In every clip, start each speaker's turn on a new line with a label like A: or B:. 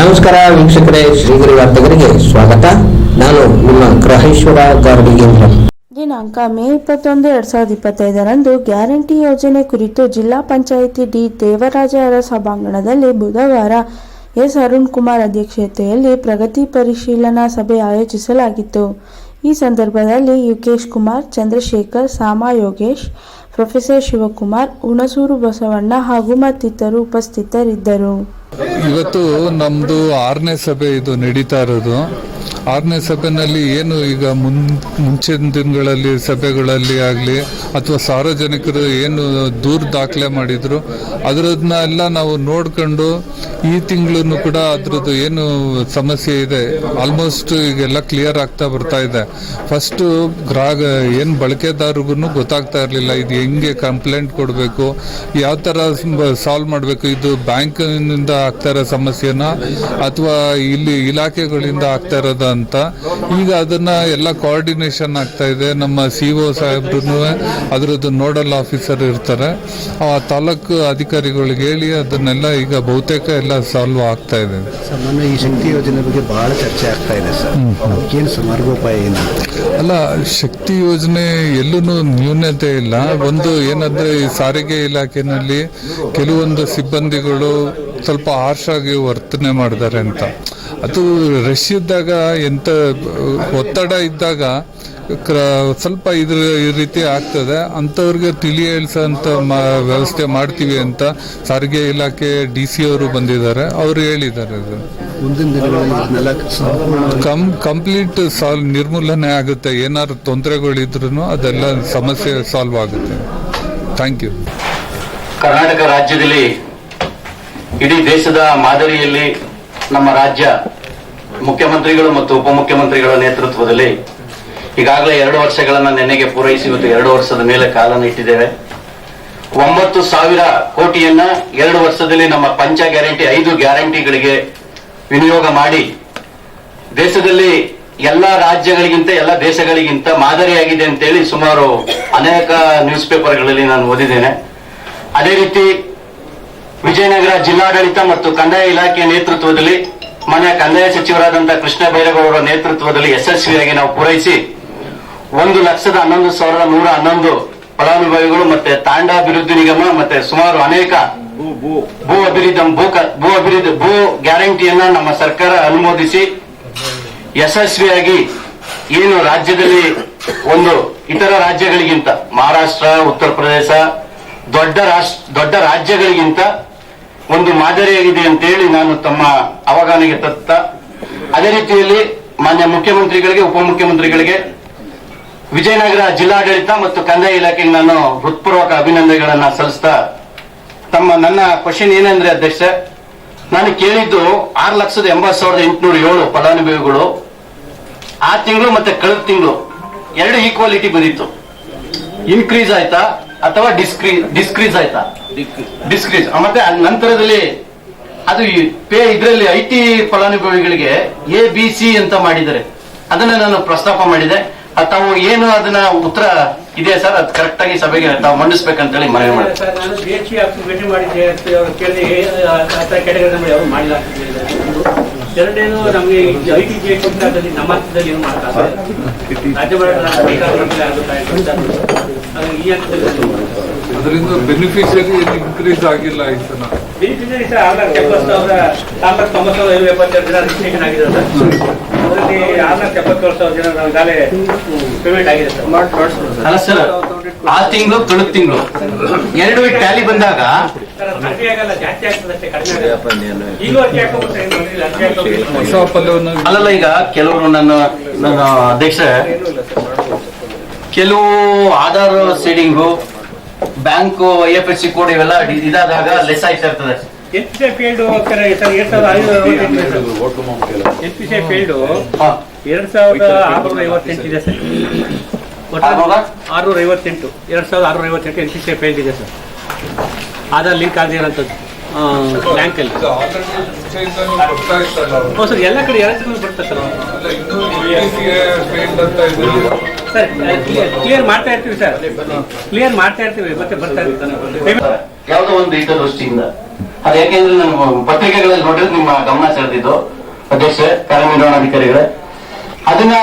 A: ನಮಸ್ಕಾರ ವೀಕ್ಷಕರೇ ಶ್ರೀಗಿರಿ ವಾರ್ತೆಗರಿಗೆ ಸ್ವಾಗತ. ನಾನು ನಿಮ್ಮ ಗ್ರಹೇಶ್ವರ ಗಾರ್ಡಿಗೇಂದ್ರ
B: ದಿನಾಂಕ ಮೇ ಇಪ್ಪತ್ತೊಂದು, ಎರಡ್ ಸಾವಿರದ ಇಪ್ಪತ್ತೈದರಂದು ಗ್ಯಾರಂಟಿ ಯೋಜನೆ ಕುರಿತು ಜಿಲ್ಲಾ ಪಂಚಾಯಿತಿ ಡಿ ದೇವರಾಜ ಅರಸ್ ಸಭಾಂಗಣದಲ್ಲಿ ಬುಧವಾರ ಎಸ್ ಅರುಣ್ ಕುಮಾರ್ ಅಧ್ಯಕ್ಷತೆಯಲ್ಲಿ ಪ್ರಗತಿ ಪರಿಶೀಲನಾ ಸಭೆ ಆಯೋಜಿಸಲಾಗಿತ್ತು. ಈ ಸಂದರ್ಭದಲ್ಲಿ ಯುಕೇಶ್ ಕುಮಾರ್, ಚಂದ್ರಶೇಖರ್, ಸಾಮಾ ಯೋಗೇಶ್, ಪ್ರೊಫೆಸರ್ ಶಿವಕುಮಾರ್, ಹುಣಸೂರು ಬಸವಣ್ಣ ಹಾಗೂ ಮತ್ತಿತರರು ಉಪಸ್ಥಿತರಿದ್ದರು.
C: ಇವತ್ತು ನಮ್ದು ಆರನೇ ಸಭೆ ಇದು ನಡೀತಾ ಇರೋದು. ಆರನೇ ಸಭೆನಲ್ಲಿ ಏನು ಈಗ ಮುನ್, ಮುಂಚಿನ ದಿನಗಳಲ್ಲಿ ಸಭೆಗಳಲ್ಲಿ ಆಗಲಿ ಅಥವಾ ಸಾರ್ವಜನಿಕರು ಏನು ದೂರ ದಾಖಲೆ ಮಾಡಿದ್ರು ಅದರದನ್ನ ಎಲ್ಲ ನಾವು ನೋಡ್ಕೊಂಡು ಈ ತಿಂಗಳೂ ಕೂಡ ಅದ್ರದ್ದು ಏನು ಸಮಸ್ಯೆ ಇದೆ ಆಲ್ಮೋಸ್ಟ್ ಈಗೆಲ್ಲ ಕ್ಲಿಯರ್ ಆಗ್ತಾ ಬರ್ತಾ ಇದೆ. ಫಸ್ಟು ಗ್ರಾಹಕ, ಏನು ಬಳಕೆದಾರರಿಗೂ ಗೊತ್ತಾಗ್ತಾ ಇರಲಿಲ್ಲ, ಇದು ಹೆಂಗೆ ಕಂಪ್ಲೇಂಟ್ ಕೊಡಬೇಕು, ಯಾವ ಥರ ಸಾಲ್ವ್ ಮಾಡಬೇಕು, ಇದು ಬ್ಯಾಂಕಿನಿಂದ ಆಗ್ತಾ ಇರೋ ಸಮಸ್ಯೆನ, ಅಥವಾ ಇಲ್ಲಿ ಇಲಾಖೆಗಳಿಂದ ಆಗ್ತಾ ಇರೋದ ಅಂತ. ಈಗ ಅದನ್ನ ಎಲ್ಲ ಕೋಆರ್ಡಿನೇಷನ್ ಆಗ್ತಾ ಇದೆ. ನಮ್ಮ ಸಿ ಒ ಸಾಹೇಬ್ರು ಅದರದ್ದು ನೋಡಲ್ ಆಫೀಸರ್ ಇರ್ತಾರೆ. ಆ ತಾಲೂಕು ಅಧಿಕಾರಿಗಳಿಗೆ ಹೇಳಿ ಅದನ್ನೆಲ್ಲ ಈಗ ಬಹುತೇಕ ಎಲ್ಲ ಸಾಲ್ವ್ ಆಗ್ತಾ ಇದೆ.
D: ಸಾಮಾನ್ಯ ಈ ಶಕ್ತಿ ಯೋಜನೆ ಬಗ್ಗೆ ಬಹಳ ಚರ್ಚೆ ಆಗ್ತಾ ಇದೆ ಸರ್. ಅದಕ್ಕೇನು ಸರ್ ಮಾರ್ಗೋಪಾಯ ಏನು
C: ಅಲ್ಲ ಶಕ್ತಿ ಯೋಜನೆ ಎಲ್ಲೂ ನ್ಯೂನತೆ ಇಲ್ಲ. ಒಂದು ಏನಂದ್ರೆ ಈ ಸಾರಿಗೆ ಇಲಾಖೆನಲ್ಲಿ ಕೆಲವೊಂದು ಸಿಬ್ಬಂದಿಗಳು ಸ್ವಲ್ಪ ಹಾರ್ಶ್ ಆಗಿ ವರ್ತನೆ ಮಾಡಿದ್ದಾರೆ ಅಂತ. ಅದು ರಶ್ ಇದ್ದಾಗ ಎಂತ ಒತ್ತಡ ಇದ್ದಾಗ ಕ್ರ- ಸ್ವಲ್ಪ ಇದ್ರ ಈ ರೀತಿ ಆಗ್ತದೆ. ಅಂಥವ್ರಿಗೆ ತಿಳಿ ಹೇಳ್ಸೋಂಥ ಮಾ ವ್ಯವಸ್ಥೆ ಮಾಡ್ತೀವಿ ಅಂತ ಸಾರಿಗೆ ಇಲಾಖೆ ಡಿ ಸಿ ಅವರು ಬಂದಿದ್ದಾರೆ. ಅವರು ಹೇಳಿದ್ದಾರೆ ಕಂ ಕಂಪ್ಲೀಟ್ ಸಾಲ್ವ್ ನಿರ್ಮೂಲನೆ ಆಗುತ್ತೆ. ಏನಾದ್ರು ತೊಂದರೆಗಳಿದ್ರು ಅದೆಲ್ಲ ಸಮಸ್ಯೆ ಸಾಲ್ವ್ ಆಗುತ್ತೆ. Thank you.
E: ಕರ್ನಾಟಕ ರಾಜ್ಯದಲ್ಲಿ ಇಡೀ ದೇಶದ ಮಾದರಿಯಲ್ಲಿ ನಮ್ಮ ರಾಜ್ಯ ಮುಖ್ಯಮಂತ್ರಿಗಳು ಮತ್ತು ಉಪಮುಖ್ಯಮಂತ್ರಿಗಳ ನೇತೃತ್ವದಲ್ಲಿ ಈಗಾಗಲೇ ಎರಡು ವರ್ಷಗಳನ್ನ ನೆನೆಗೆ ಪೂರೈಸಿ ಇವತ್ತು ಎರಡು ವರ್ಷದ ಮೇಲೆ ಕಾಲನ್ನು ಇಟ್ಟಿದ್ದೇವೆ. ಒಂಬತ್ತು ಸಾವಿರ ಕೋಟಿಯನ್ನ ಎರಡು ವರ್ಷದಲ್ಲಿ ನಮ್ಮ ಪಂಚ ಗ್ಯಾರಂಟಿ, ಐದು ಗ್ಯಾರಂಟಿಗಳಿಗೆ ವಿನಿಯೋಗ ಮಾಡಿ ದೇಶದಲ್ಲಿ ಎಲ್ಲ ರಾಜ್ಯಗಳಿಗಿಂತ, ಎಲ್ಲ ದೇಶಗಳಿಗಿಂತ ಮಾದರಿಯಾಗಿದೆ ಅಂತೇಳಿ ಸುಮಾರು ಅನೇಕ ನ್ಯೂಸ್ ಪೇಪರ್ಗಳಲ್ಲಿ ನಾನು ಓದಿದ್ದೇನೆ. ಅದೇ ರೀತಿ ವಿಜಯನಗರ ಜಿಲ್ಲಾಡಳಿತ ಮತ್ತು ಕಂದಾಯ ಇಲಾಖೆಯ ನೇತೃತ್ವದಲ್ಲಿ ಮಾನ್ಯ ಕಂದಾಯ ಸಚಿವರಾದಂತಹ ಕೃಷ್ಣ ಬೈರೇಗೌಡರ ನೇತೃತ್ವದಲ್ಲಿ ಯಶಸ್ವಿಯಾಗಿ ನಾವು ಪೂರೈಸಿ ಒಂದು ಲಕ್ಷದ ಹನ್ನೊಂದು ಸಾವಿರದ ನೂರ ಹನ್ನೊಂದು ಫಲಾನುಭವಿಗಳು ಮತ್ತೆ ತಾಂಡ ಅಭಿವೃದ್ಧಿ ನಿಗಮ ಮತ್ತೆ ಸುಮಾರು ಅನೇಕ ಭೂ ಅಭಿವೃದ್ಧಿ ಭೂ ಅಭಿವೃದ್ಧಿ, ಭೂ ಗ್ಯಾರಂಟಿಯನ್ನ ನಮ್ಮ ಸರ್ಕಾರ ಅನುಮೋದಿಸಿ ಯಶಸ್ವಿಯಾಗಿ ಏನು ರಾಜ್ಯದಲ್ಲಿ ಒಂದು ಇತರ ರಾಜ್ಯಗಳಿಗಿಂತ ಮಹಾರಾಷ್ಟ್ರ ಉತ್ತರ ಪ್ರದೇಶ ದೊಡ್ಡ ರಾಷ್ಟ್ರ, ದೊಡ್ಡ ರಾಜ್ಯಗಳಿಗಿಂತ ಒಂದು ಮಾದರಿಯಾಗಿದೆ ಅಂತೇಳಿ ನಾನು ತಮ್ಮ ಅವಗಾನಿಗೆ ತತ್ತ. ಅದೇ ರೀತಿಯಲ್ಲಿ ಮಾನ್ಯ ಮುಖ್ಯಮಂತ್ರಿಗಳಿಗೆ, ಉಪಮುಖ್ಯಮಂತ್ರಿಗಳಿಗೆ, ವಿಜಯನಗರ ಜಿಲ್ಲಾಡಳಿತ ಮತ್ತು ಕಂದಾಯ ಇಲಾಖೆಗೆ ನಾನು ಹೃತ್ಪೂರ್ವಕ ಅಭಿನಂದನೆಗಳನ್ನು ಸಲ್ಲಿಸ್ತಾ, ತಮ್ಮ ನನ್ನ ಕ್ವಶನ್ ಏನಂದ್ರೆ ಅಧ್ಯಕ್ಷ, ನಾನು ಕೇಳಿದ್ದು ಆರು ಲಕ್ಷದ ಎಂಬತ್ತು ಸಾವಿರದ ಎಂಟುನೂರ ಏಳು ಫಲಾನುಭವಿಗಳು, ಆ ತಿಂಗಳು ಮತ್ತೆ ಕಳೆದ ತಿಂಗಳು ಎರಡು ಈಕ್ವಾಲಿಟಿ ಬಂದಿತ್ತು. ಇನ್ಕ್ರೀಸ್ ಆಯ್ತಾ ಅಥವಾ ಡಿಸ್ಕ್ರೀ ಡಿಸ್ಕ್ರೀಸ್ ಆಯ್ತಾ? ಡಿಸ್ಕ್ರೀಸ್ ಮತ್ತೆ ನಂತರದಲ್ಲಿ ಅದು ಪೇ ಇದರಲ್ಲಿ ಐ ಟಿ ಫಲಾನುಭವಿಗಳಿಗೆ ಎ ಬಿ ಸಿ ಅಂತ ಮಾಡಿದ್ದಾರೆ. ಅದನ್ನ ನಾನು ಪ್ರಸ್ತಾಪ ಮಾಡಿದೆ. ತಾವು ಏನು ಅದನ್ನ ಉತ್ತರ ಇದೆ ಸರ್ ಅದು ಕರೆಕ್ಟ್ ಆಗಿ ಸಭೆಗೆ ತಾವು ಮಂಡಿಸ್ಬೇಕಂತೇಳಿ ಮನವಿ ಮಾಡಿದೆ.
F: ನಾನು ಬಿ ಎಚ್ ಭೇಟಿ ಮಾಡಿದ್ದೆ ಅವ್ರು ಥರ ಕೆಟಗರಿ ಯಾರು ಮಾಡಿಲ್ಲ ಎರಡೇನು ನಮಗೆ ಐ ಟಿ ಜೆ ಕೊಟ್ಟಾದಲ್ಲಿ ನಮ್ಮ ಹಂತದಲ್ಲಿ ಏನು ಮಾಡ್ತಾರೆ? ರಾಜ್ಯ ಈ ಹಂತದಲ್ಲಿ.
C: ಅದರಿಂದ ಬೆನಿಫಿಷರಿ ಇನ್ಕ್ರೀಸ್ ಆಗಿಲ್ಲ ಈ ಸಲ
E: ಆ ತಿಂಗಳು ಕಳು ತಿಂಗಳು. ಎರಡು ಟ್ಯಾಲಿ ಬಂದಾಗ ಅಲ್ಲಲ್ಲ ಈಗ ಕೆಲವರು ನನ್ನ ನನ್ನ ಅಧ್ಯಕ್ಷ ಕೆಲವು Aadhaar seeding bank I F S C code ಇವೆಲ್ಲ ಇದಾದಾಗ ಲೆಸ್ ಆಯ್ತಾ ಇರ್ತದೆ.
F: N P C field sir ಎರಡ್ ಸಾವಿರದ ಎನ್ ಪಿ ಸಿ ಫೀಲ್ಡ್
E: ಹಾ.
F: ಎರಡ್ ಸಾವಿರದ ಆರುನೂರ ಐವತ್ತೆಂಟು ಇದೆ ಸರ್. ಒಟ್ಟು
E: ಆರುನೂರ?
F: ಆರುನೂರ ಐವತ್ತೆಂಟು. ಎರಡ್ ಸಾವಿರದ ಆರುನೂರ ಐವತ್ತೆಂಟು ಎನ್ ಪಿ ಸಿ ಫೀಲ್ಡ್ ಇದೆ ಸರ್. ಆಧಾರ್ ಲಿಂಕ್ ಆಗಿರೋಂಥದ್ದು ಬ್ಯಾಂಕಲ್ಲಿ ಹ್ಞೂ ಸರ್ ಎಲ್ಲ ಕಡೆ ಎರಡು ಬರುತ್ತೆ ಸರ್ ಸರ್ ಕ್ಲಿಯರ್ ಮಾಡ್ತಾ ಇರ್ತೀವಿ ಸರ್. ಕ್ಲಿಯರ್ ಮಾಡ್ತಾ ಇರ್ತೀವಿ ಮತ್ತೆ ಬರ್ತಾ ಇರ್ತೀವಿ.
E: ಯಾವುದೋ ಒಂದು ಹಿತ ದೃಷ್ಟಿಯಿಂದ. ಅದು ಯಾಕೆಂದ್ರೆ ನಾನು ಪತ್ರಿಕೆಗಳಲ್ಲಿ ನೋಡಿದ್ರೆ ನಿಮ್ಮ ಗಮನ ಸೆಳೆದಿದ್ದು ಅಧ್ಯಕ್ಷ ಕಾರ್ಯನಿರ್ವಹಣಾಧಿಕಾರಿಗಳೇ ಅದನ್ನ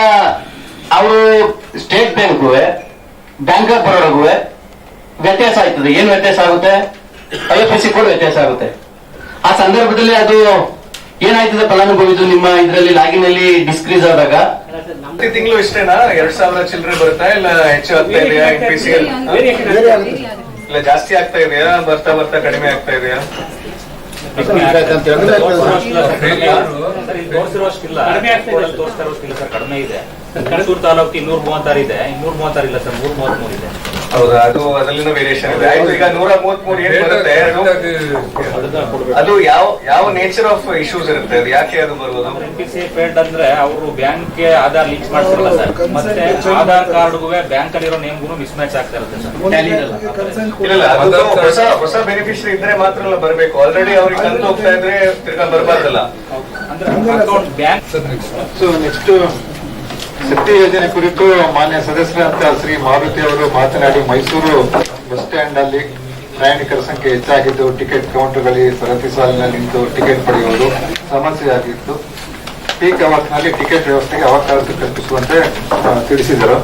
E: ಅವರು ಸ್ಟೇಟ್ ಬ್ಯಾಂಕ್ಗೂ ಬ್ಯಾಂಕ್ ಆಫ್ ಬರೋಡಗೂ ವ್ಯತ್ಯಾಸ ಆಯ್ತದೆ. ಏನ್ ವ್ಯತ್ಯಾಸ ಆಗುತ್ತೆ? ಐ ಎಫ್ ಎಸ್ ಸಿ ಕೂಡ ವ್ಯತ್ಯಾಸ ಆಗುತ್ತೆ. ಆ ಸಂದರ್ಭದಲ್ಲಿ ಅದು ಏನಾಯ್ತದೆ ಫಲಾನುಭವಿದು ನಿಮ್ಮ ಇದರಲ್ಲಿ ಲಾಗಿನ್ ಅಲ್ಲಿ ಡಿಸ್ಕ್ರೀಸ್ ಆದಾಗ?
G: ಪ್ರತಿ ತಿಂಗಳು ಇಷ್ಟೇನಾ? ಎರಡ್ ಸಾವಿರ ಚಿಲ್ಲರೆ ಬರುತ್ತಾ ಇಲ್ಲ ಹೆಚ್ಚು ಆಗ್ತಾ ಇದೆಯಾ ಪಿ ಸಿ ಇಲ್ಲ ಜಾಸ್ತಿ ಆಗ್ತಾ ಇದೆಯಾ? ಬರ್ತಾ ಬರ್ತಾ ಕಡಿಮೆ ಆಗ್ತಾ ಇದೆಯಾ?
H: ತೋರಿಸಿರೋಷ್ಟಿಲ್ಲ
F: ಕಡಿಮೆ ಆಗ್ತಾ ಇದೆ.
H: ತೋರಿಸ್ತಾ ಇರೋಷ್ಟಿಲ್ಲ ಸರ್. ಕಡಿಮೆ ಇದೆ. ಕಡಸೂರು ತಾಲೂಕು ಇನ್ನೂರ ಮೂವತ್ತಾರು ಇದೆ. ಇನ್ನೂರ ಮೂವತ್ತಾರು ಇಲ್ಲ ಸರ್. ನೂರ ಮೂವತ್ಮೂರು ಇದೆ.
G: ಹೌದಾ ಅದು ಅದರಲ್ಲಿನ ವೇರಿಯೇಷನ್ ಇದೆ. ಆಯ್ತು ಈಗ ನೂರ ಮೂವತ್ಮೂರು ಏನ್ ಬರುತ್ತೆ? ಅದು- ಯಾವ ಯಾವ ನೇಚರ್ ಆಫ್ ಇಶ್ಯೂಸ್ ಇರುತ್ತೆ? ಅದು ಯಾಕೆ ಅದು ಬರುವುದು
H: ಎನ್ ಪಿ ಸಿ ಪೇಡ್ ಅಂದ್ರೆ ಅವರು ಬ್ಯಾಂಕ್ ಆಧಾರ್ ಲಿಂಕ್ ಮಾಡ್ತಿರಲ್ಲ ಸರ್. ಮತ್ತೆ ಆಧಾರ್ ಕಾರ್ಡ್ ಕಾರ್ಡ್ಗೂ ಬ್ಯಾಂಕ್ ಅಲ್ಲಿರೋ ನೇಮ್ಗೂ ಮಿಸ್ ಮ್ಯಾಚ್ ಆಗ್ತಾ ಇರುತ್ತೆ ಸರ್.
G: ಇಲ್ಲ ಇಲ್ಲ ಅದು ಹೊಸ ಹೊಸ ಬೆನಿಫಿಷರಿ ಇದ್ರೆ ಮಾತ್ರ ಅಲ್ಲ ಬರಬೇಕು. ಆಲ್ರೆಡಿ ಅವ್ರಿಗೆ ಕಂತು ಹೋಗ್ತಾ ಇದ್ರೆ ತಿರ್ಗಾ ಬರಬಾರ್ದಲ್ಲ.
H: ಅಂದ್ರೆ account bank
I: so next Shakti ಯೋಜನೆ ಕುರಿತು ಮಾನ್ಯ ಸದಸ್ಯರಂತ ಶ್ರೀ ಮಾರುತಿ ಅವರು ಮಾತನಾಡಿ ಮೈಸೂರು ಬಸ್ ಸ್ಟ್ಯಾಂಡ್ ಅಲ್ಲಿ ಪ್ರಯಾಣಿಕರ ಸಂಖ್ಯೆ ಹೆಚ್ಚಾಗಿದ್ದು, ಟಿಕೆಟ್ ಕೌಂಟರ್ಗಳಲ್ಲಿ ಸರತಿ ಸಾಲಿನಲ್ಲಿ ನಿಂತು ಟಿಕೆಟ್ ಪಡೆಯುವುದು ಸಮಸ್ಯೆ ಆಗಿತ್ತು ಪೀಕ್ ಅವರ್ಸ್ನಲ್ಲಿ ಟಿಕೆಟ್ ವ್ಯವಸ್ಥೆಗೆ ಅವಕಾಶ ಕಲ್ಪಿಸುವಂತೆ ತಿಳಿಸಿದರು.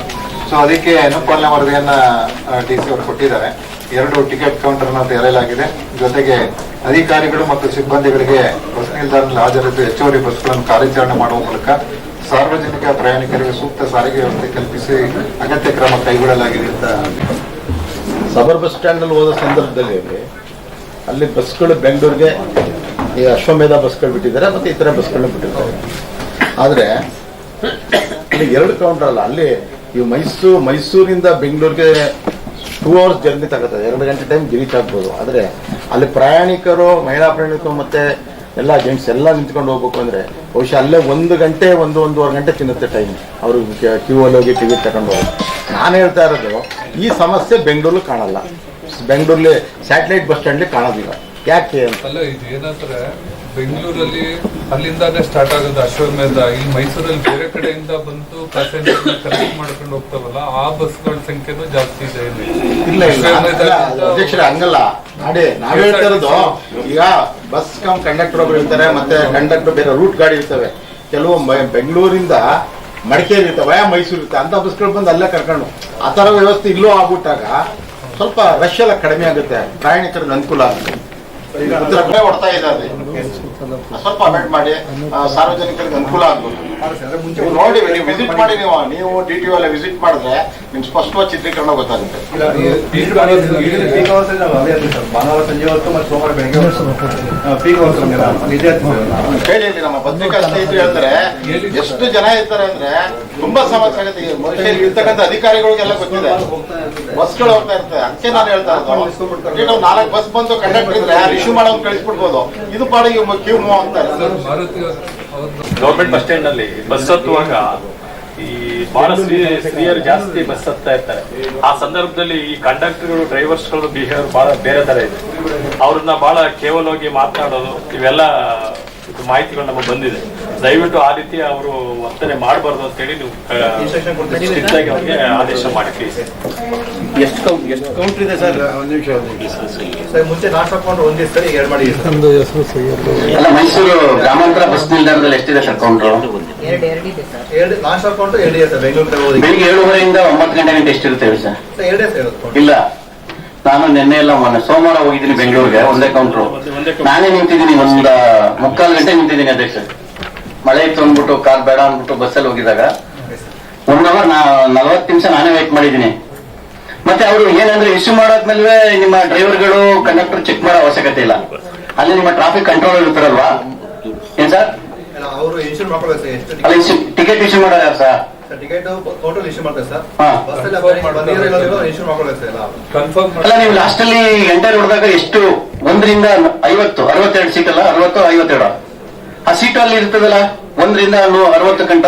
I: ಸೊ ಅದಕ್ಕೆ ಅನುಪಾಲನೆ ವರದಿಯನ್ನ ಡಿ ಸಿ ಅವರು ಕೊಟ್ಟಿದ್ದಾರೆ. ಎರಡು ಟಿಕೆಟ್ ಕೌಂಟರ್ ಕೌಂಟರ್ನ ತೆರೆಯಲಾಗಿದೆ ಜೊತೆಗೆ ಅಧಿಕಾರಿಗಳು ಮತ್ತು ಸಿಬ್ಬಂದಿಗಳಿಗೆ ಬಸ್ ನಿಲ್ದಾಣದಲ್ಲಿ ಹಾಜರಿದ್ದು ಹೆಚ್ಚುವರಿ ಬಸ್ಗಳನ್ನು ಕಾರ್ಯಾಚರಣೆ ಮಾಡುವ ಮೂಲಕ ಸಾರ್ವಜನಿಕ ಪ್ರಯಾಣಿಕರಿಗೆ ಸೂಕ್ತ ಸಾರಿಗೆ ವ್ಯವಸ್ಥೆ ಕಲ್ಪಿಸಿ ಅಗತ್ಯ ಕ್ರಮ ಕೈಗೊಳ್ಳಲಾಗಿದೆ ಅಂತ
J: ಸಬರ್ ಬಸ್ ಸ್ಟ್ಯಾಂಡಲ್ಲಿ ಹೋದ ಸಂದರ್ಭದಲ್ಲಿ ಅಲ್ಲಿ ಬಸ್ಗಳು ಬೆಂಗಳೂರಿಗೆ ಈ ಅಶ್ವಮೇಧ ಬಸ್ಗಳು ಬಿಟ್ಟಿದ್ದಾರೆ ಮತ್ತೆ ಇತರ ಬಸ್ಗಳನ್ನ ಬಿಟ್ಟಿದ್ದಾರೆ. ಆದರೆ ಅಲ್ಲಿ ಎರಡು ಕೌಂಟರ್ ಅಲ್ಲ, ಅಲ್ಲಿ ಇವು ಮೈಸೂರು, ಮೈಸೂರಿಂದ ಬೆಂಗಳೂರಿಗೆ ಟೂ ಅವರ್ಸ್ ಜರ್ನಿ ತಗೋತದೆ ಎರಡು ಗಂಟೆ ಟೈಮ್ ರೀಚ್ ಆಗ್ಬೋದು ಆದರೆ ಅಲ್ಲಿ ಪ್ರಯಾಣಿಕರು, ಮಹಿಳಾ ಪ್ರಯಾಣಿಕರು ಮತ್ತೆ ಎಲ್ಲ ಜೆಂಟ್ಸ್ ಎಲ್ಲ ನಿಂತ್ಕೊಂಡು ಹೋಗ್ಬೇಕು ಅಂದ್ರೆ ಬಹುಶಃ ಅಲ್ಲೇ ಒಂದು ಗಂಟೆ ಒಂದು ಒಂದೂವರೆ ಗಂಟೆ ತಿನ್ನುತ್ತೆ ಟೈಮ್ ಅವರು ಕ್ಯೂ ಅಲ್ಲಿ ಹೋಗಿ ಟಿಕೆಟ್ ತಗೊಂಡು ಹೋಗಿ ನಾನು ಹೇಳ್ತಾ ಇರೋದು ಈ ಸಮಸ್ಯೆ ಬೆಂಗಳೂರಲ್ಲಿ ಕಾಣಲ್ಲ. ಬೆಂಗಳೂರಲ್ಲಿ ಸ್ಯಾಟಲೈಟ್ ಬಸ್ ಸ್ಟ್ಯಾಂಡ್ಲಿ ಕಾಣೋದಿಲ್ಲ. ಯಾಕೆ
C: ಅಂತಲ್ಲ ಇದು ಏನಂದ್ರೆ ಬೆಂಗಳೂರಲ್ಲಿ ಅಲ್ಲಿಂದಾನೇ ಸ್ಟಾರ್ಟ್ ಆಗೋದು ಅಶ್ವಮೇಧ ಇಲ್ಲಿ ಮೈಸೂರಲ್ಲಿ ಬೇರೆ ಕಡೆಯಿಂದ ಬಂದು ಪ್ಯಾಸೆಂಜರ್ ಕಲೆಕ್ಟ್ ಮಾಡ್ಕೊಂಡು ಹೋಗ್ತಾವಲ್ಲ ಆ ಬಸ್ಗಳ ಸಂಖ್ಯೆನೂ ಜಾಸ್ತಿ ಇದೆ ಇಲ್ಲಿ.
J: ಇಲ್ಲ ಅಧ್ಯಕ್ಷರೇ ಹಂಗಲ್ಲ. ನಾಡೇ ನಾವ್ ಹೇಳ್ತಾ ಇರೋದು ಈಗ ಬಸ್ ಕಮ್ ಕಂಡಕ್ಟರ್ ಒಬ್ರು ಇರ್ತಾರೆ ಮತ್ತೆ ಕಂಡಕ್ಟರ್ ಬೇರೆ ರೂಟ್ ಗಾಡಿ ಇರ್ತವೆ. ಕೆಲವು ಬೆಂಗಳೂರಿಂದ ಮಡಿಕೇರಿ ಇರ್ತವೆ ಮೈಸೂರು ಇರ್ತವೆ ಅಂತ ಬಸ್ಗಳು ಬಂದು ಅಲ್ಲೇ ಕರ್ಕೊಂಡು ಆ ತರ ವ್ಯವಸ್ಥೆ ಇಲ್ಲೂ ಆಗ್ಬಿಟ್ಟಾಗ ಸ್ವಲ್ಪ ರಶ್ ಎಲ್ಲ ಕಡಿಮೆ ಆಗುತ್ತೆ. ಪ್ರಯಾಣಿಕರಿಗೆ ಅನುಕೂಲ ಆಗುತ್ತೆ. ಹೊಡ್ತಾ ಇದ್ದಾರೆ. ಸ್ವಲ್ಪ ಅಮೆಂಟ್ ಮಾಡಿ ಸಾರ್ವಜನಿಕರಿಗೆ ಅನುಕೂಲ ಆಗ್ಬೋದು. ನೀವು ನೋಡಿ ನೀವು ವಿಸಿಟ್ ಮಾಡಿ ನೀವು ನೀವು ಡಿ ಟಿ ಎಲ್ಲ ವಿಸಿಟ್ ಮಾಡಿದ್ರೆ ನಿಮ್ಗೆ ಸ್ಪಷ್ಟವಾದ ಚಿತ್ರೀಕರಣ ಗೊತ್ತಾಗುತ್ತೆ.
D: ಭಾನುವಾರ ಸಂಜೆ ಹೊತ್ತು ಮತ್ತು ಸೋಮವಾರ ಬೆಳಗ್ಗೆ
J: ಹೇಳಿ ಇಲ್ಲಿ ನಮ್ಮ ಪತ್ರಿಕಾ ಸ್ನೇಹಿತರು ಹೇಳ್ತಾರೆ ಎಷ್ಟು ಜನ ಇರ್ತಾರೆ ಅಂದ್ರೆ ತುಂಬಾ ಸಮಸ್ಯೆ ಆಗುತ್ತೆ. ಮನುಷ್ಯರಿಗೆ ಇರ್ತಕ್ಕಂಥ ಅಧಿಕಾರಿಗಳಿಗೆಲ್ಲ ಗೊತ್ತಿದೆ. ಬಸ್ಗಳು ಹೋಗ್ತಾ ಇರ್ತದೆ ಅದಕ್ಕೆ ನಾನು ಹೇಳ್ತಾ ನಾವು ನಾಲ್ಕು ಬಸ್ ಬಂದು ಕಂಡಕ್ಟರ್ ಇದ್ರೆ ಇಶ್ಯೂ ಮಾಡೋದು ಕಳಿಸ್ಬಿಡ್ಬೋದು. ಇದು ಪಾಡಿಗೆ ಕ್ಯೂ ಮೂವ್ ಅಂತಾರೆ
C: ಮಾರುತಿ ಅವ್ರದ್ದು
K: ಗೌರ್ಮೆಂಟ್ ಬಸ್ ಸ್ಟ್ಯಾಂಡ್ನಲ್ಲಿ ಬಸ್ ಹತ್ತುವಾಗ ಈ ಬಹಳ ಸ್ತ್ರೀ ಸ್ತ್ರೀಯರು ಜಾಸ್ತಿ ಬಸ್ ಹತ್ತಾ ಇರ್ತಾರೆ. ಆ ಸಂದರ್ಭದಲ್ಲಿ ಈ ಕಂಡಕ್ಟರ್ಗಳು ಡ್ರೈವರ್ಸ್ಗಳು ಬಿಹೇವಿಯರ್ ಬಹಳ ಬೇರೆ ತರ ಇದೆ. ಅವ್ರನ್ನ ಬಹಳ ಹೋಗಿ ಮಾತನಾಡೋದು ಇವೆಲ್ಲ ಇದು ಮಾಹಿತಿಗಳು ನಮಗೆ ಬಂದಿದೆ. ದಯವಿಟ್ಟು ಆ ರೀತಿ ಅವರು ವರ್ತನೆ ಮಾಡಬಾರ್ದು ಅಂತೇಳಿ ನೀವು ಅವ್ರಿಗೆ ಆದೇಶ ಮಾಡಿ.
E: ಎಷ್ಟು ಕೌಂಟ್ ಎಷ್ಟು ಇದೆ ಸರ್?
D: ಒಂದು ನಿಮಿಷ ಸರ್ ಮುಂಚೆ ನಾಲ್ಕು ಹಾಕೊಂಡು ಒಂದೇ ಸರಿ ಎರಡು ಮಾಡಿ. ಸರ್
E: ಮೈಸೂರು ಗ್ರಾಮಾಂತರ ನಿಲ್ದಾಣದಲ್ಲಿ ಎಷ್ಟಿದೆ ಸರ್ ಕೌಂಟರ್
D: ಎರಡು ಲಾಸ್ಟ್ ಅಕೌಂಟ್ ಎರಡು ಇದೆ ಸರ್. ಬೆಂಗಳೂರು ತಗೋದು
E: ಬೆಳಿಗ್ಗೆ ಏಳುವರೆಯಿಂದ ಒಂಬತ್ತು ಗಂಟೆ ಗಂಟೆ ಎಷ್ಟಿರುತ್ತೆ ಹೇಳಿ ಸರ್?
D: ಸರ್ ಎರಡೇ ಸರ್ ಇರೋದು
E: ಇಲ್ಲ. ನಾನು ನಿನ್ನೆ ಎಲ್ಲ ಮೊನ್ನೆ ಸೋಮವಾರ ಹೋಗಿದ್ದೀನಿ ಬೆಂಗಳೂರಿಗೆ ಒಂದೇ ಕೌಂಟ್ರು ನಾನೇ ನಿಂತಿದ್ದೀನಿ ಒಂದ ಮುಕ್ಕಾಲು ಗಂಟೆ ನಿಂತಿದ್ದೀನಿ ಅಧ್ಯಕ್ಷ ಮಳೆ ಇತ್ತು ಅಂದ್ಬಿಟ್ಟು ಕಾರ್ ಬೇಡ ಅಂದ್ಬಿಟ್ಟು ಬಸ್ಸಲ್ಲಿ ಹೋಗಿದಾಗ ಒನ್ ಅವರ್ ನಾ ನಲ್ವತ್ತು ನಿಮಿಷ ನಾನೇ ವೇಟ್ ಮಾಡಿದ್ದೀನಿ. ಮತ್ತೆ ಅವರು ಏನಂದ್ರೆ ಇಶ್ಯೂ ಮಾಡಾದ್ಮೇಲೆ ನಿಮ್ಮ ಡ್ರೈವರ್ಗಳು ಕಂಡಕ್ಟರ್ ಚೆಕ್ ಮಾಡೋ ಅವಶ್ಯಕತೆ ಇಲ್ಲ. ಅಲ್ಲಿ ನಿಮ್ಮ ಟ್ರಾಫಿಕ್ ಕಂಟ್ರೋಲ್ ಇರ್ತಾರಲ್ವಾ ಏನ್ ಸರ್?
D: ಅವರು ಇನ್ಶೂರ್ ಮಾಡ್ಕೊಳ್ಬೇಕು ಸರ್ ಎಷ್ಟು
E: ಟಿಕೆಟ್ ಇಶ್ಯೂ ಮಾಡೋದು ಯಾರು sir
D: sir ticket total issue ಮಾಡ್ತಾರೆ ಸರ್
E: ಹಾ.
D: ಬಸ್ಸಲ್ಲಿ ಇನ್ಶೂರ್ ಮಾಡ್ಕೊಳ್ಬೇಕು ಸರ್ ಎಲ್ಲ.
C: ಕನ್ಫರ್ಮ್
E: ಅಲ್ಲ ನೀವು ಲಾಸ್ಟ್ ಅಲ್ಲಿ ಎಂಟರ್ ಹೊಡೆದಾಗ ಎಷ್ಟು? ಒಂದರಿಂದ ಐವತ್ತು ಅರವತ್ತೆರಡು ಸೀಟ್ ಅಲ್ಲ ಅರವತ್ತು ಐವತ್ತೆರಡು. ಆ ಸೀಟ್ ಅಲ್ಲಿ ಇರ್ತದಲ್ಲ ಒಂದರಿಂದ ನೂ- ಅರವತ್ತು ಗಂಟ.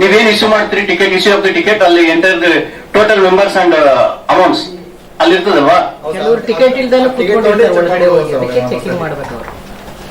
E: ನೀವೇನ್ ಇಶ್ಯೂ ಮಾಡ್ತೀರಿ? Ticket issue of the ticket ಅಲ್ಲಿ enter total members and amounts ಅಲ್ಲಿ ಇರ್ತದಲ್ವಾ?
L: ಕೆಲವರು ಟಿಕೆಟ್ ಇಲ್ದಲ್ಲೂ
D: ಟಿಕೆಟ್
L: ಕುತ್ಕೊಂಡಿರ್ತಾರೆ
D: ತಗೊಂಡು
L: ಒಳಗಡೆ ಹೋಗಿ. ಅದಕ್ಕೆ ಚೆಕಿಂಗ್ ಮಾಡ್ಬೇಕು ಅವ್ರು.